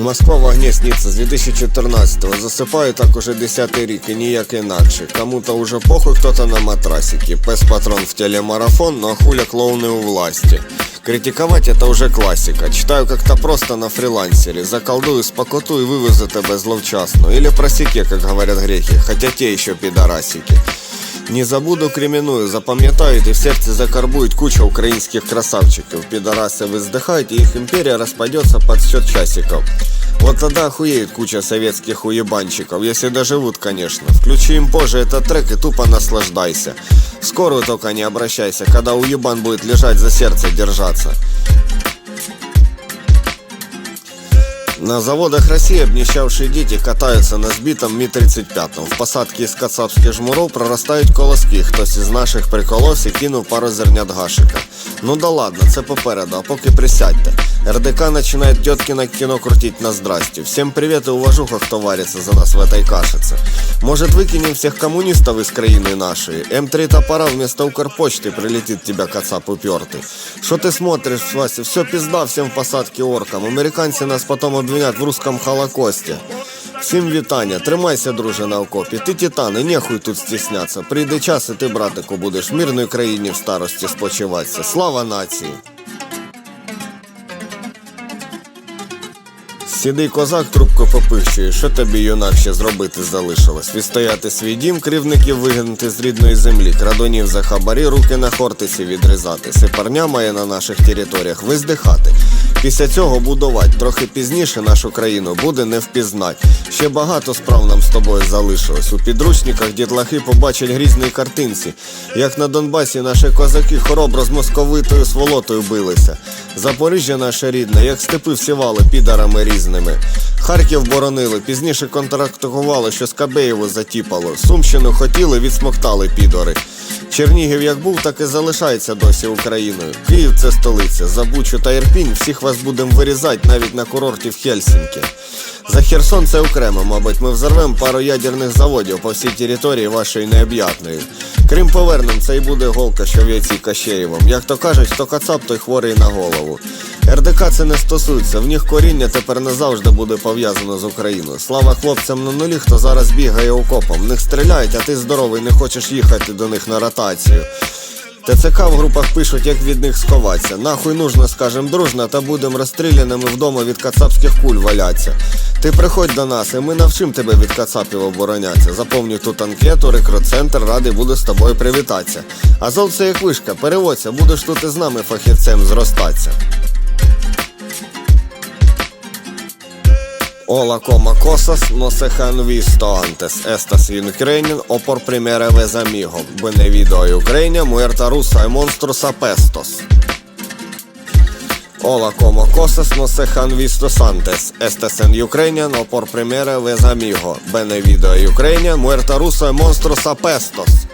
Москва в огне снится с 2014-го Засыпаю так уже десятый рік і ніяк інакше Кому-то уже похуй, кто-то на матрасике Пес-патрон в телемарафон, но хуля клоуны у власти Критиковать это уже классика Читаю как-то просто на фрилансере Заколдую, спокоту и вывезу тебя зловчасно Или просеке, как говорят греки Хотя те еще пидорасики не забуду кременную, запам'ятають і в сердце закарбують куча українських красавчиків. Підараси виздихають, і їх імперія розпадеться під счет часиков. Вот тогда охуеет куча советских уебанчиков, если доживут, конечно. Включи им позже этот трек и тупо наслаждайся. В скорую только не обращайся, когда уебан будет лежать за сердце держаться. На заводах России обнищавшие дети катаются на сбитом Ми-35. В посадке из кацапских жмуров проростають колоски. Хтось із наших приколовся кинув пару зернят гашика. Ну да ладно, це попереду, а поки присядьте. РДК начинает теткино кино крутить на здрасте. Всем привет и уважуха, кто варится за нас в этой кашице. Может выкинем всех коммунистов из краины нашей? М3 топора вместо Укрпочты прилетит тебя кацап упертый. Что ты смотришь, Вася? Все пизда всем в посадке оркам. Американцы нас потом обвинят в русском холокосте. Всім вітання, тримайся, друже, на окопі. Ти титан, і нехуй тут стісняться. Прийде час, і ти, братику, будеш в мирній країні в старості спочиватися. Слава нації! Сідий козак трубку попихчує, що тобі, юнак, ще зробити залишилось? Відстояти свій дім, кривників вигнати з рідної землі, крадунів за хабарі, руки на хортиці відрізати. Сипарня має на наших територіях виздихати. Після цього будувати трохи пізніше нашу країну буде не впізнать. Ще багато справ нам з тобою залишилось. У підручниках дітлахи побачать грізні картинці, як на Донбасі наші козаки хоробро з московитою сволотою билися. Запоріжжя наше рідне, як степи всівали підарами різними. Харків боронили, пізніше контрактували, що Скабеєву затіпало. Сумщину хотіли, відсмоктали підори. Чернігів як був, так і залишається досі Україною. Київ це столиця. За Бучу та Ірпінь всіх вас будемо вирізати навіть на курорті в Хельсінкі. За Херсон це окремо, мабуть, ми взорвемо пару ядерних заводів по всій території вашої необ'ятної. Крим повернем, це і буде голка, що в яйці Кащеєвом. Як то кажуть, хто кацап, той хворий на голову. РДК це не стосується, в них коріння тепер назавжди буде пов'язано з Україною. Слава хлопцям на нулі, хто зараз бігає окопом. В них стріляють, а ти здоровий, не хочеш їхати до них на ротацію. ТЦК в групах пишуть, як від них сховатися. Нахуй нужно, скажем дружно, та будем розстріляними вдома від кацапських куль валяться. Ти приходь до нас, і ми навчим тебе від кацапів оборонятися. Заповнюй тут анкету, рекрут-центр, радий буде з тобою привітатися. Азов це як вишка, переводься, будеш тут із нами фахівцем зростатися. Hola como cosas no se han visto antes. Estas in Ukrainian o por primera vez amigo. Benevido a Ucrania, muerta rusa y monstruos apestos. Hola como cosas no se han visto antes. Estas en Ukrainian o por primera vez amigo. Benevido a Ucrania, muerta rusa y monstruos apestos.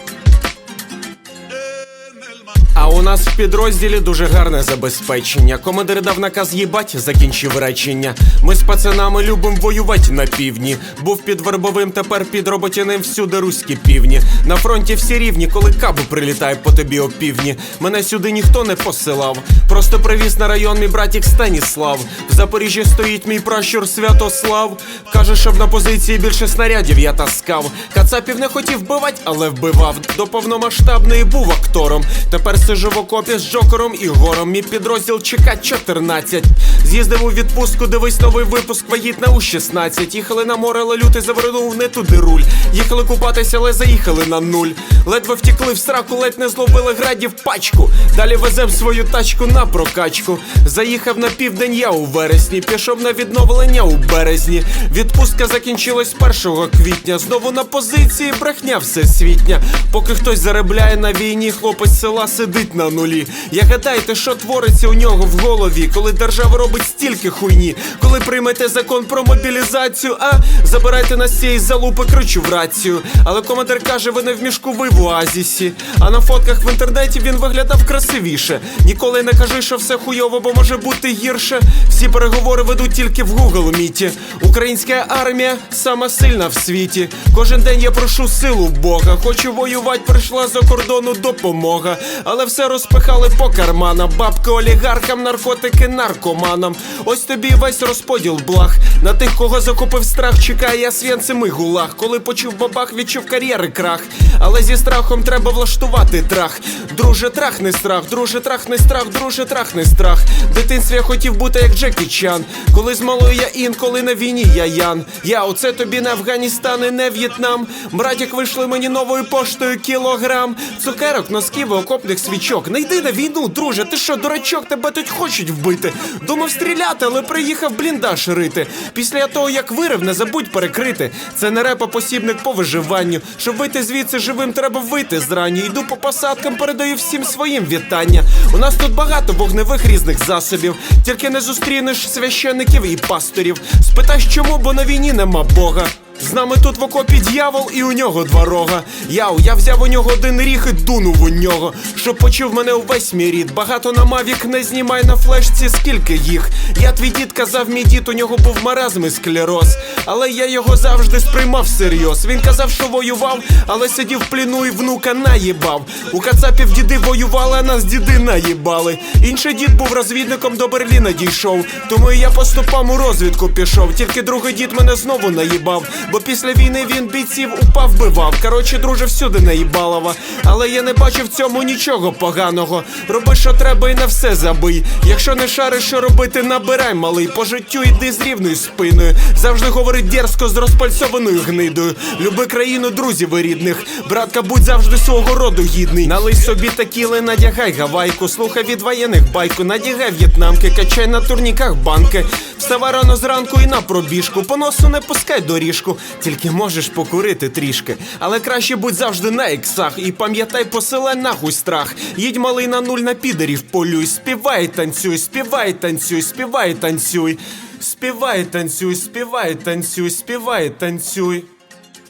Нас в підрозділі дуже гарне забезпечення. Командир дав наказ їбать, закінчив речення. Ми з пацанами любим воювати на півдні. Був під вербовим, тепер під роботяним всюди руські півні. На фронті всі рівні, коли кабу прилітає по тобі опівдні. Мене сюди ніхто не посилав. Просто привіз на район мій братік Станіслав. В Запоріжжі стоїть мій пращур Святослав. Каже, щоб на позиції більше снарядів я таскав. Кацапів не хотів вбивать, але вбивав. До повномасштабної був актором. Тепер сижу в з Джокером і гором. Мій підрозділ ЧК 14 З'їздив у відпустку, дивись новий випуск, вагітна у 16 Їхали на море, але лютий завернув не туди руль. Їхали купатися, але заїхали на нуль. Ледве втікли в сраку, ледь не зловили градів пачку. Далі везем свою тачку на прокачку. Заїхав на південь я у вересні, пішов на відновлення у березні. Відпустка закінчилась 1 квітня. Знову на позиції брехня всесвітня. Поки хтось заробляє на війні, хлопець села сидить на нулі. Я гадайте, що твориться у нього в голові, коли держава робить стільки хуйні, коли приймете закон про мобілізацію, а забирайте нас цієї залупи, кричу в рацію. Але командир каже, ви не в мішку, ви в оазісі. А на фотках в інтернеті він виглядав красивіше. Ніколи не кажи, що все хуйово, бо може бути гірше. Всі переговори ведуть тільки в Google Міті. Українська армія сама сильна в світі. Кожен день я прошу силу Бога. Хочу воювати, прийшла за кордону допомога. Але все розпихали по карманам. Бабки олігархам, наркотики наркоманам. Ось тобі весь розподіл благ. На тих, кого закупив страх, чекає я свєнцем і гулаг. Коли почув бабах, відчув кар'єри крах. Але зі страхом треба влаштувати трах. Друже, трах не страх, друже, трах не страх, друже, трах не страх. В дитинстві я хотів бути як Джекі Чан. Коли з малою я ін, коли на війні я Ян. Я оце тобі не Афганістан і не В'єтнам. Братік вийшли мені новою поштою кілограм. Цукерок, носків окопних свічок. Не йди на війну, друже. Ти що, дурачок, тебе тут хочуть вбити. Думав стріляти, але приїхав бліндаж рити. Після того, як вирив, не забудь перекрити. Це не репа посібник по виживанню. Щоб вийти звідси живим, треба вийти зрані. Йду по посадкам, передаю всім своїм вітання. У нас тут багато вогневих різних засобів. Тільки не зустрінеш священиків і пасторів. Спитаєш чому, бо на війні нема Бога. З нами тут в окопі дьявол і у нього два рога. Яу, я взяв у нього один ріг і дунув у нього. Щоб почув мене увесь мій рід. Багато на мавік не знімай на флешці, скільки їх. Я твій дід казав, мій дід, у нього був маразм і склероз. Але я його завжди сприймав всерйоз. Він казав, що воював, але сидів в пліну і внука наїбав. У кацапів діди воювали, а нас діди наїбали. Інший дід був розвідником до Берліна дійшов. Тому і я по стопам у розвідку пішов. Тільки другий дід мене знову наїбав. Бо після війни він бійців упав, вбивав. Коротше, друже, всюди наїбалова. Але я не бачу в цьому нічого поганого. Роби, що треба, і на все забий. Якщо не шариш, що робити, набирай малий. По життю йди з рівною спиною. Завжди говорить дерзко з розпальцованою гнидою. Люби країну друзів і рідних. Братка, будь завжди свого роду гідний. Налий собі такіли, надягай гавайку. Слухай від воєнних байку, надягай в'єтнамки, качай на турніках банки. Вставай рано зранку і на пробіжку. По носу не пускай доріжку. Тільки можеш покурити трішки. Але краще будь завжди на іксах. І пам'ятай, посила нахуй страх. Їдь малий на нуль на підерів полюй. Співай, танцюй, співай, танцюй, співай, танцюй. Співай, танцюй, співай, танцюй, співай, танцюй.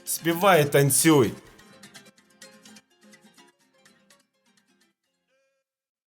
Співай, танцюй.